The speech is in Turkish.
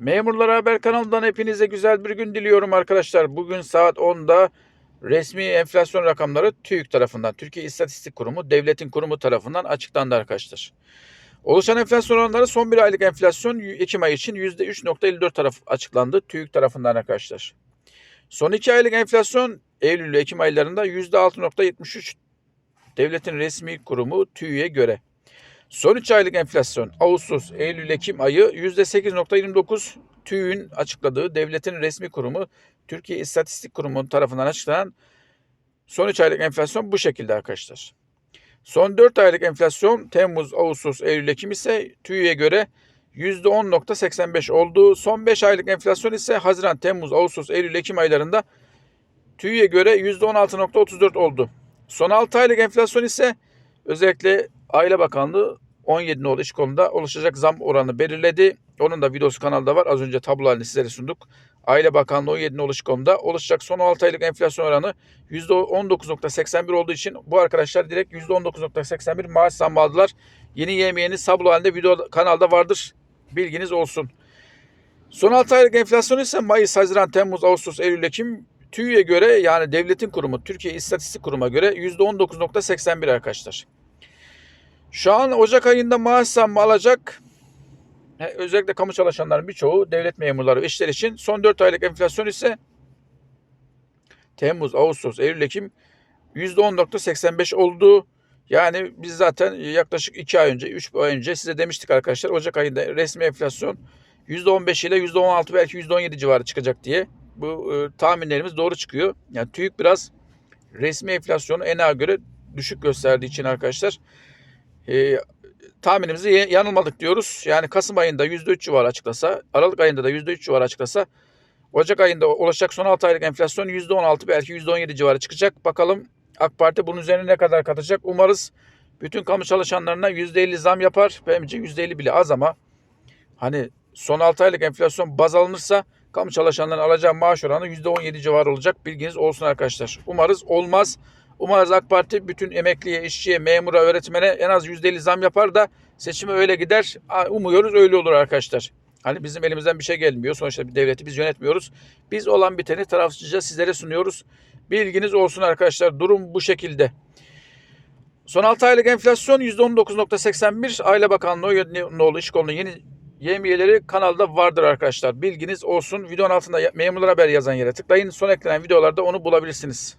Memurlar Haber kanalından hepinize güzel bir gün diliyorum arkadaşlar. Bugün saat 10'da resmi enflasyon rakamları TÜİK tarafından, Türkiye İstatistik Kurumu, devletin kurumu tarafından açıklandı arkadaşlar. Oluşan enflasyon oranları son bir aylık enflasyon Ekim ayı için %3.54 taraf açıklandı TÜİK tarafından arkadaşlar. Son iki aylık enflasyon Eylül ile Ekim aylarında %6.73 devletin resmi kurumu TÜİK'e göre. Son 3 aylık enflasyon Ağustos, Eylül, Ekim ayı %8.29 TÜİK'in açıkladığı devletin resmi kurumu Türkiye İstatistik Kurumu tarafından açıklanan son 3 aylık enflasyon bu şekilde arkadaşlar. Son 4 aylık enflasyon Temmuz, Ağustos, Eylül, Ekim ise TÜİK'e göre %10.85 oldu. Son 5 aylık enflasyon ise Haziran, Temmuz, Ağustos, Eylül, Ekim aylarında TÜİK'e göre %16.34 oldu. Son 6 aylık enflasyon ise özellikle Aile Bakanlığı 17 nolu iş konuda oluşacak zam oranı belirledi. Onun da videosu kanalda var. Az önce tablo halinde sizlere sunduk. Aile Bakanlığı 17 nolu iş konuda oluşacak son 6 aylık enflasyon oranı %19.81 olduğu için bu arkadaşlar direkt %19.81 maaş zammı aldılar. Yeni yemeğiniz tablo halinde video kanalda vardır. Bilginiz olsun. Son 6 aylık enflasyon ise Mayıs, Haziran, Temmuz, Ağustos, Eylül, Ekim TÜİ'ye göre yani devletin kurumu Türkiye İstatistik Kurumu'na göre %19.81 arkadaşlar. Şu an Ocak ayında maaş zammı alacak. Özellikle kamu çalışanların birçoğu devlet memurları ve işler için son 4 aylık enflasyon ise Temmuz, Ağustos, Eylül, Ekim %10.85 oldu. Yani biz zaten yaklaşık 2 ay önce, 3 ay önce size demiştik arkadaşlar Ocak ayında resmi enflasyon %15 ile %16 belki %17 civarı çıkacak diye. Bu e, tahminlerimiz doğru çıkıyor. Yani TÜİK biraz resmi enflasyonu ENA göre düşük gösterdiği için arkadaşlar e, tahminimizi yanılmadık diyoruz. Yani Kasım ayında %3 civarı açıklasa, Aralık ayında da %3 civarı açıklasa, Ocak ayında ulaşacak son 6 aylık enflasyon %16 belki %17 civarı çıkacak. Bakalım AK Parti bunun üzerine ne kadar katacak? Umarız bütün kamu çalışanlarına %50 zam yapar. Bence %50 bile az ama hani son 6 aylık enflasyon baz alınırsa kamu çalışanlarının alacağı maaş oranı %17 civarı olacak. Bilginiz olsun arkadaşlar. Umarız olmaz. Umarız AK Parti bütün emekliye, işçiye, memura, öğretmene en az %50 zam yapar da seçime öyle gider. Umuyoruz öyle olur arkadaşlar. Hani bizim elimizden bir şey gelmiyor. Sonuçta bir devleti biz yönetmiyoruz. Biz olan biteni tarafsızca sizlere sunuyoruz. Bilginiz olsun arkadaşlar. Durum bu şekilde. Son 6 aylık enflasyon %19.81. Aile Bakanlığı iş kolunun yeni yemiyeleri kanalda vardır arkadaşlar. Bilginiz olsun. Videonun altında memurlar haber yazan yere tıklayın. Son eklenen videolarda onu bulabilirsiniz.